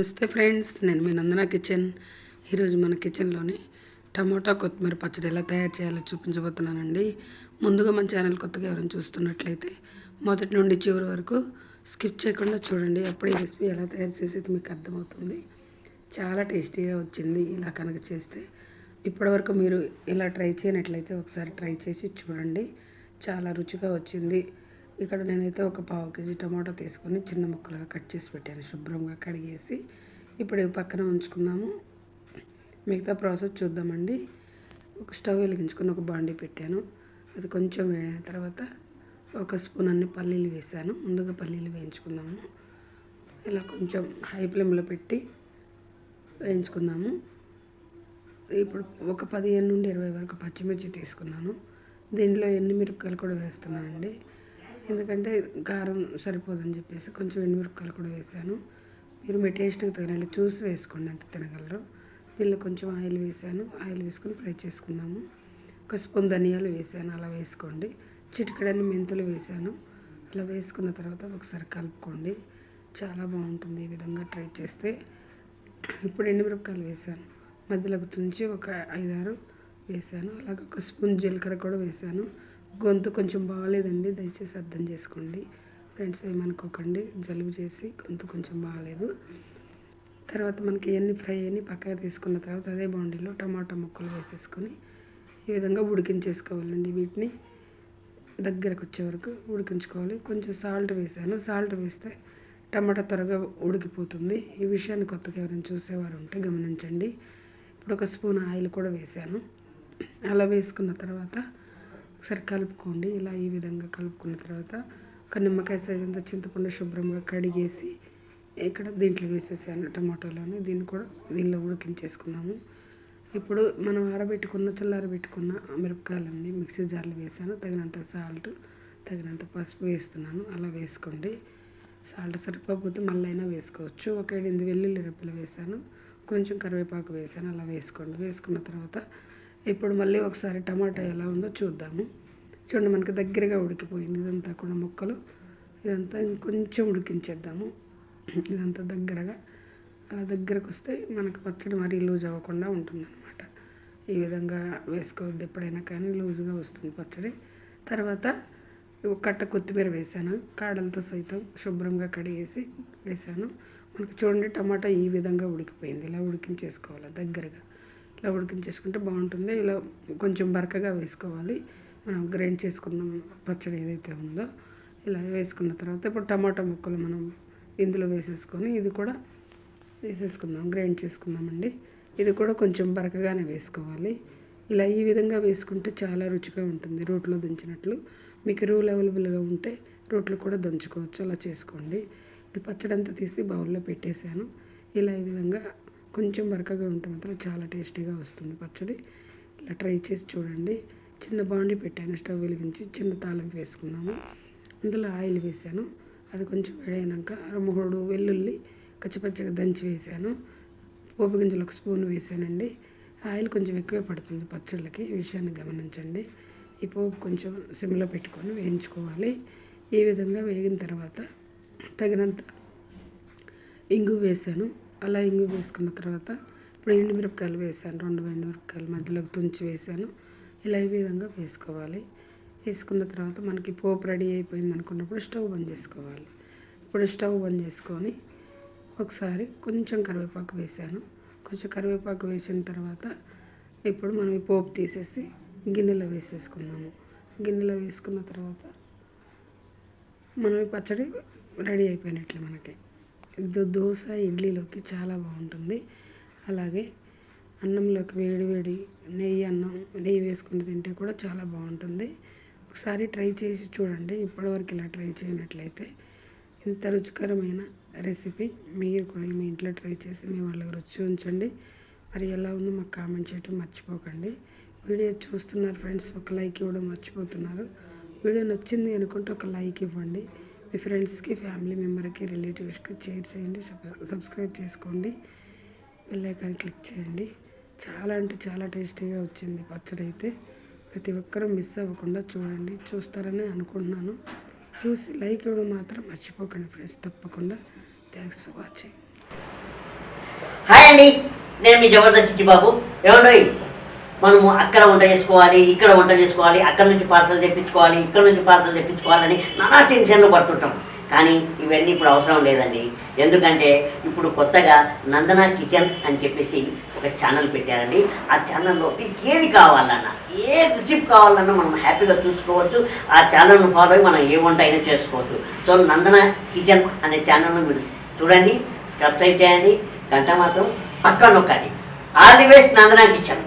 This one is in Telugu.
నమస్తే ఫ్రెండ్స్ నేను మీ నందన కిచెన్. ఈరోజు మన కిచెన్లోని టమోటా కొత్తిమీర పచ్చడి ఎలా తయారు చేయాలో చూపించబోతున్నానండి. ముందుగా మన ఛానల్ కొత్తగా ఎవరైనా చూస్తున్నట్లయితే మొదటి నుండి చివరి వరకు స్కిప్ చేయకుండా చూడండి. అప్పుడు ఈ రెసిపీ ఎలా తయారు చేసేది మీకు అర్థమవుతుంది. చాలా టేస్టీగా వచ్చింది ఇలా కనుక చేస్తే. ఇప్పటివరకు మీరు ఇలా ట్రై చేయనట్లయితే ఒకసారి ట్రై చేసి చూడండి. చాలా రుచిగా వచ్చింది. ఇక్కడ నేనైతే ఒక పావు కేజీ టమాటో తీసుకొని చిన్న ముక్కలుగా కట్ చేసి పెట్టాను. శుభ్రంగా కడిగేసి ఇప్పుడు పక్కన ఉంచుకుందాము మిగతా ప్రాసెస్ చూద్దామండి. ఒక స్టవ్ వెలిగించుకొని ఒక బాండీ పెట్టాను. అది కొంచెం వేడిన తర్వాత ఒక స్పూన్ అన్ని పల్లీలు వేసాను. ముందుగా పల్లీలు వేయించుకుందాము ఇలా కొంచెం హై ఫ్లేమ్లో పెట్టి వేయించుకుందాము ఇప్పుడు ఒక పదిహేను నుండి ఇరవై వరకు పచ్చిమిర్చి తీసుకున్నాను. దీంట్లో ఎన్ని మిరపకాయలు కూడా వేస్తున్నానండి. ఎందుకంటే కారం సరిపోదని చెప్పేసి కొంచెం ఎండుమిరపకాయలు కూడా వేసాను. మీరు మీ టేస్ట్కి తగినట్లు చూసి వేసుకోండి ఎంత తినగలరు. దీనిలో కొంచెం ఆయిల్ వేసాను. ఆయిల్ వేసుకొని ఫ్రై చేసుకుందాము. ఒక స్పూన్ ధనియాలు వేసాను. అలా వేసుకోండి. చిటికడని మెంతులు వేసాను. అలా వేసుకున్న తర్వాత ఒకసారి కలుపుకోండి. చాలా బాగుంటుంది ఈ విధంగా ట్రై చేస్తే. ఇప్పుడు ఎండుమిరపకాయలు వేసాను. మధ్యలోకి తుంచి ఒక ఐదారు వేసాను. అలాగే ఒక స్పూన్ జీలకర్ర కూడా వేసాను. గొంతు కొంచెం బాగాలేదండి దయచేసి అర్థం చేసుకోండి. ఫ్రెండ్స్ ఏమనుకోకండి జలుబు చేసి గొంతు కొంచెం బాగాలేదు. తర్వాత మనకి ఎన్ని ఫ్రై అయ్యి పక్కగా తీసుకున్న తర్వాత అదే బాండీలో టమాటా ముక్కలు వేసేసుకొని ఈ విధంగా ఉడికించేసుకోవాలండి వీటిని. దగ్గరకు వచ్చే వరకు ఉడికించుకోవాలి. కొంచెం సాల్ట్ వేసాను. సాల్ట్ వేస్తే టమాటా త్వరగా ఉడికిపోతుంది. ఈ విషయాన్ని కొత్తగా ఎవరైనా చూసేవారు ఉంటే గమనించండి. ఇప్పుడు ఒక స్పూన్ ఆయిల్ కూడా వేసాను. అలా వేసుకున్న తర్వాత ఒకసారి కలుపుకోండి. ఇలా ఈ విధంగా కలుపుకున్న తర్వాత ఒక నిమ్మకాయ సైజ్ అంత చింతపండు శుభ్రంగా కడిగేసి ఇక్కడ దీంట్లో వేసేసాను టమాటోలోని. దీన్ని కూడా దీనిలో ఉడికించేసుకున్నాము. ఇప్పుడు మనం ఆరబెట్టుకున్న చల్లారబెట్టుకున్న మిరపకాయలన్నీ మిక్సీ జార్లో వేసాను. తగినంత సాల్ట్ తగినంత పసుపు వేస్తున్నాను. అలా వేసుకోండి. సాల్ట్ సరిపోతే మళ్ళీ అయినా వేసుకోవచ్చు. ఒక ఎనిమిది వెల్లుల్లి రెప్పలు వేసాను. కొంచెం కరివేపాకు వేసాను. అలా వేసుకోండి. వేసుకున్న తర్వాత ఇప్పుడు మళ్ళీ ఒకసారి టమాటా ఎలా ఉందో చూద్దాము. చూడండి మనకి దగ్గరగా ఉడికిపోయింది ఇదంతా కూడా ముక్కలు. ఇదంతా ఇంకొంచెం ఉడికించేద్దాము. ఇదంతా దగ్గరగా. అలా దగ్గరకు వస్తే మనకు పచ్చడి మరీ లూజ్ అవ్వకుండా ఉంటుందన్నమాట. ఈ విధంగా వేసుకోవద్దు ఎప్పుడైనా కానీ లూజ్గా వస్తుంది పచ్చడి. తర్వాత కట్ట కొత్తిమీర వేసాను. కాడలతో సైతం శుభ్రంగా కడిగేసి వేసాను. మనకు చూడండి టమాటా ఈ విధంగా ఉడికిపోయింది. ఇలా ఉడికించేసుకోవాలి దగ్గరగా. ఇలా ఉడికించేసుకుంటే బాగుంటుంది. ఇలా కొంచెం బరకగా వేసుకోవాలి. మనం గ్రైండ్ చేసుకున్న పచ్చడి ఏదైతే ఉందో ఇలా వేసుకున్న తర్వాత ఇప్పుడు టమాటా ముక్కలు మనం ఇందులో వేసేసుకొని ఇది కూడా వేసేసుకుందాం గ్రైండ్ చేసుకుందామండి. ఇది కూడా కొంచెం బరకగానే వేసుకోవాలి. ఇలా ఈ విధంగా వేసుకుంటే చాలా రుచిగా ఉంటుంది రోట్లో దంచినట్లు. మీకు రూల్ అవైలబుల్గా ఉంటే రోట్లో కూడా దంచుకోవచ్చు. అలా చేసుకోండి. ఇప్పుడు పచ్చడి అంతా తీసి బౌల్లో పెట్టేశాను. ఇలా ఈ విధంగా కొంచెం బరకగా ఉంటే మాత్రం చాలా టేస్టీగా వస్తుంది పచ్చడి. ఇలా ట్రై చేసి చూడండి. చిన్న బాండి పెట్టాను స్టవ్ వెలిగించి చిన్న తాళం వేసుకున్నాము అందులో ఆయిల్ వేసాను. అది కొంచెం వేడైనాక మూడు వెల్లుల్లి కచ్చిపచ్చగా దంచి వేసాను. పోపు గింజలు ఒక స్పూన్ వేసానండి. ఆయిల్ కొంచెం ఎక్కువే పడుతుంది పచ్చళ్ళకి ఈ విషయాన్ని గమనించండి. ఈ పోపు కొంచెం సిమ్లో పెట్టుకొని వేయించుకోవాలి. ఈ విధంగా వేగిన తర్వాత తగినంత ఇంగు వేసాను. అలా ఇంగు వేసుకున్న తర్వాత ఇప్పుడు ఎండుమిరపకాయలు వేసాను. రెండు ఎండుమిరపకాయలు మధ్యలోకి తుంచి వేసాను. ఇలా ఈ విధంగా వేసుకోవాలి. వేసుకున్న తర్వాత మనకి పోపు రెడీ అయిపోయింది అనుకున్నప్పుడు స్టవ్ బంద్ చేసుకోవాలి. ఇప్పుడు స్టవ్ బంద్ చేసుకొని ఒకసారి కొంచెం కరివేపాకు వేసాను. కొంచెం కరివేపాకు వేసిన తర్వాత ఇప్పుడు మనం ఈ పోపు తీసేసి గిన్నెలో వేసేసుకున్నాము. గిన్నెలో వేసుకున్న తర్వాత మనం ఈ పచ్చడి రెడీ అయిపోయినట్లు మనకి. దోశ ఇడ్లీలోకి చాలా బాగుంటుంది. అలాగే అన్నంలోకి వేడి వేడి నెయ్యి అన్నం నెయ్యి వేసుకుని తింటే కూడా చాలా బాగుంటుంది. ఒకసారి ట్రై చేసి చూడండి. ఇప్పటివరకు ఇలా ట్రై చేయనట్లయితే ఇంత రుచికరమైన రెసిపీ మీరు కూడా మీ ఇంట్లో ట్రై చేసి మీ వాళ్ళకి రుచి ఉంచండి. మరి ఎలా ఉందో మాకు కామెంట్ చేయటం మర్చిపోకండి. వీడియో చూస్తున్నారు ఫ్రెండ్స్ ఒక లైక్ ఇవ్వడం మర్చిపోతున్నారు. వీడియో నచ్చింది అనుకుంటే ఒక లైక్ ఇవ్వండి. మీ ఫ్రెండ్స్కి ఫ్యామిలీ మెంబర్కి రిలేటివ్స్కి షేర్ చేయండి సబ్స్క్రైబ్ చేసుకోండి. బెల్లైకాన్ క్లిక్ చేయండి. చాలా అంటే చాలా టేస్టీగా వచ్చింది పచ్చడి అయితే. ప్రతి ఒక్కరూ మిస్ అవ్వకుండా చూడండి చూస్తారని అనుకుంటున్నాను. చూసి లైక్ ఇవ్వడం మాత్రం మర్చిపోకండి ఫ్రెండ్స్ తప్పకుండా. Thanks for watching. హాయ్ అండి నేను మీ జబర్దస్త్ చిట్టిబాబు. ఏమండి మనము అక్కడ వంట చేసుకోవాలి ఇక్కడ వంట చేసుకోవాలి అక్కడ నుంచి పార్సల్ తెప్పించుకోవాలి ఇక్కడ నుంచి పార్సల్ తెప్పించుకోవాలని నానా టెన్షన్లు పడుతుంటాం. కానీ ఇవన్నీ ఇప్పుడు అవసరం లేదండి. ఎందుకంటే ఇప్పుడు కొత్తగా నందన కిచెన్ అని చెప్పేసి ఒక ఛానల్ పెట్టారండి. ఆ ఛానల్లో మీకు ఏది కావాలన్నా ఏ రిసిప్ కావాలన్నా మనం హ్యాపీగా చూసుకోవచ్చు. ఆ ఛానల్ను ఫాలో అయ్యి మనం ఏ వంట అయినా చేసుకోవచ్చు. సో నందన కిచెన్ అనే ఛానల్ను మీరు చూడండి సబ్స్క్రైబ్ చేయండి. గంట మాత్రం పక్కన నొక్కండి. All the best Nandana kitchen.